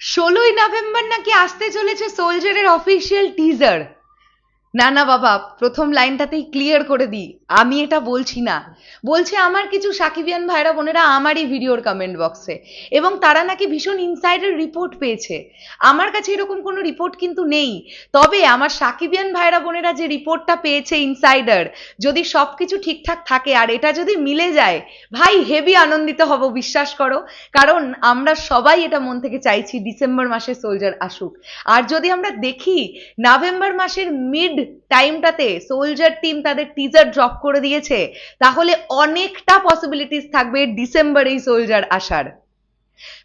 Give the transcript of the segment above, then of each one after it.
ষোলোই নভেম্বর নাকি আসতে চলেছে সোলজারের অফিসিয়াল টিজার না না, বাবা, প্রথম লাইনটাতেই ক্লিয়ার করে দিই। আমি এটা বলছি না। বলছে আমার কিছু সাকিবিয়ান ভাইরা বোনেরা আমারই ভিডিওর কমেন্ট বক্সে এবং তারা নাকি ভীষণ ইনসাইডার রিপোর্ট পেয়েছে। আমার কাছে এরকম কোনো রিপোর্ট কিন্তু নেই। তবে আমার সাকিবিয়ান ভাইরা বোনেরা যে রিপোর্টটা পেয়েছে ইনসাইডার যদি সব কিছু ঠিকঠাক থাকে আর এটা যদি মিলে যায়, ভাই হেভি আনন্দিত হব, বিশ্বাস করো। কারণ আমরা সবাই এটা মন থেকে চাইছি ডিসেম্বর মাসে সোলজার আসুক। আর যদি আমরা দেখি নভেম্বর মাসের মিড টাইমটাতে সোলজার টিম তাদের টিজার ড্রপ করে দিয়েছে, তাহলে অনেকটা পসিবিলিটিস থাকবে ডিসেম্বরেই সোলজার আসার।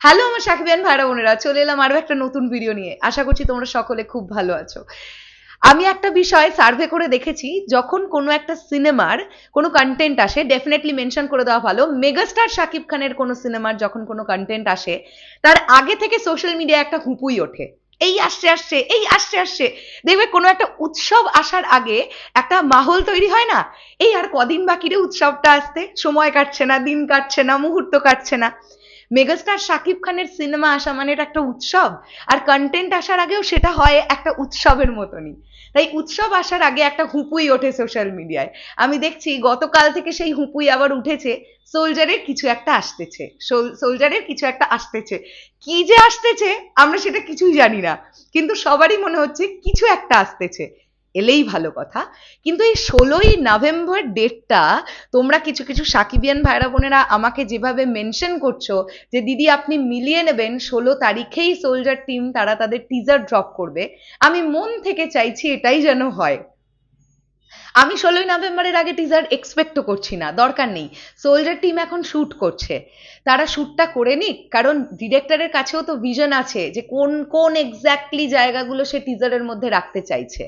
হ্যালো আমার সাকিবিয়ান ভাইরা বোনেরা, চলে এলাম আরও একটা নতুন ভিডিও নিয়ে। আশা করছি তোমরা সকলে খুব ভালো আছো। আমি একটা বিষয় সার্ভে করে দেখেছি, যখন কোনো একটা সিনেমার কোনো কন্টেন্ট আসে ডেফিনেটলি মেনশন করে দেওয়া ভালো মেগাস্টার শাকিব খানের কোনো সিনেমার যখন কোনো কন্টেন্ট আসে, তার আগে থেকে সোশ্যাল মিডিয়ায় একটা হুপুই ওঠে। এই আসছে আসছে, এই আসছে আসছে। দেখবে কোনো একটা উৎসব আসার আগে একটা মাহল তৈরি হয় না? এই আর কদিন বাকি রে উৎসবটা আসতে, সময় কাটছে না, দিন কাটছে না, মুহূর্ত কাটছে না। মেগাস্টার শাকিব খানের সিনেমা আসা মানে এটা একটা উৎসব, আর কন্টেন্ট আসার আগেও সেটা হয় একটা উৎসবের মতনই। তাই উৎসব আসার আগে একটা হুপুই ওঠে সোশ্যাল মিডিয়ায় আমি দেখছি গতকাল থেকে সেই হুপুই আবার উঠেছে সোলজারের কিছু একটা আসতেছে সোলজারের কিছু একটা আসতেছে। কি যে আসতেছে, আমরা সেটা কিছুই জানি না, কিন্তু সবারই মনে হচ্ছে কিছু একটা আসতেছে। এলেই ভালো কথা। কিন্তু এই ষোলোই নভেম্বর ডেটটা তোমরা কিছু কিছু সাকিবিয়ান ভাইরা বোনেরা আমাকে যেভাবে মেনশন করছ যে, দিদি, আপনি মিলিয়ে নেবেন ষোলো তারিখেই সোলজার টিম, তারা তাদের টিজার ড্রপ করবে। আমি মন থেকে চাইছি এটাই যেন হয়। আমি ষোলোই নভেম্বরের আগে টিজার এক্সপেক্টও করছি না, দরকার নেই। সোলজার টিম এখন শ্যুট করছে। তারা শ্যুটটা করে নিক, কারণ ডিরেক্টরের কাছেও তো ভিশন আছে যে কোন কোন এক্স্যাক্টলি জায়গাগুলো সে টিজারের মধ্যে রাখতে চাইছে।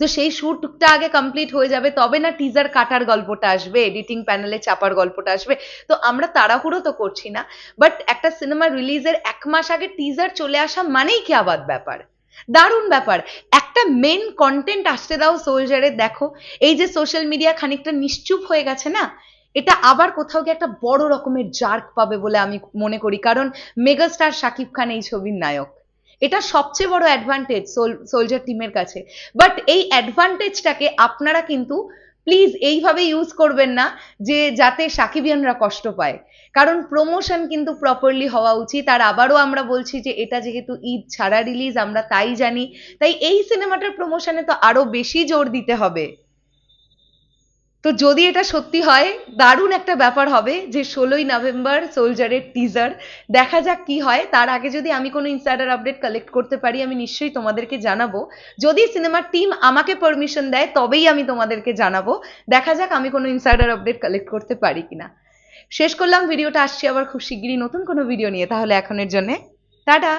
তো সেই শ্যুটটা আগে কমপ্লিট হয়ে যাবে, তবে না টিজার কাটার গল্পটা আসবে এডিটিং প্যানেলে চাপার গল্পটা আসবে। তো আমরা তাড়াহুড়ো তো করছি না বাট একটা সিনেমা রিলিজের এক মাস আগে টিজার চলে আসা মানেই কি আবাদ ব্যাপার? দারুণ ব্যাপার। একটা মেন কন্টেন্ট আসতে দাও সোলজারের দেখো। এই যে সোশ্যাল মিডিয়া খানিকটা নিশ্চুপ হয়ে গেছে না, এটা আবার কোথাও গিয়ে একটা বড় রকমের জার্ক পাবে বলে আমি মনে করি, কারণ মেগাস্টার শাকিব খান এই ছবির নায়ক। এটা সবচেয়ে বড় অ্যাডভান্টেজ সোলজার টিমের কাছে। বাট এই অ্যাডভান্টেজটাকে আপনারা কিন্তু প্লিজ এইভাবে ইউজ করবেন না যে যাতে সাকিবিয়ানরা কষ্ট পায়। কারণ প্রমোশন কিন্তু প্রপারলি হওয়া উচিত। আর আবারও আমরা বলছি যে এটা যেহেতু ঈদ ছাড়া রিলিজ আমরা তাই জানি। তাই এই সিনেমাটার প্রমোশনে তো আরও বেশি জোর দিতে হবে। যদি এটা সত্যি হয়, দারুণ একটা ব্যাপার হবে যে ষোলোই নভেম্বর সোলজারের টিজার দেখা যাক কি হয়। তার আগে যদি আমি কোনো ইনসাইডার আপডেট কালেক্ট করতে পারি, আমি নিশ্চয়ই তোমাদেরকে জানাব। যদি সিনেমার টিম আমাকে পারমিশন দেয়, তবেই আমি তোমাদেরকে জানাব। দেখা যাক আমি কোনো ইনসাইডার আপডেট কালেক্ট করতে পারি কিনা। শেষ করলাম, ভিডিওটা আসছি আবার খুব শিগগিরই নতুন কোনো ভিডিও নিয়ে। তাহলে এখনের জন্যে, টাটা!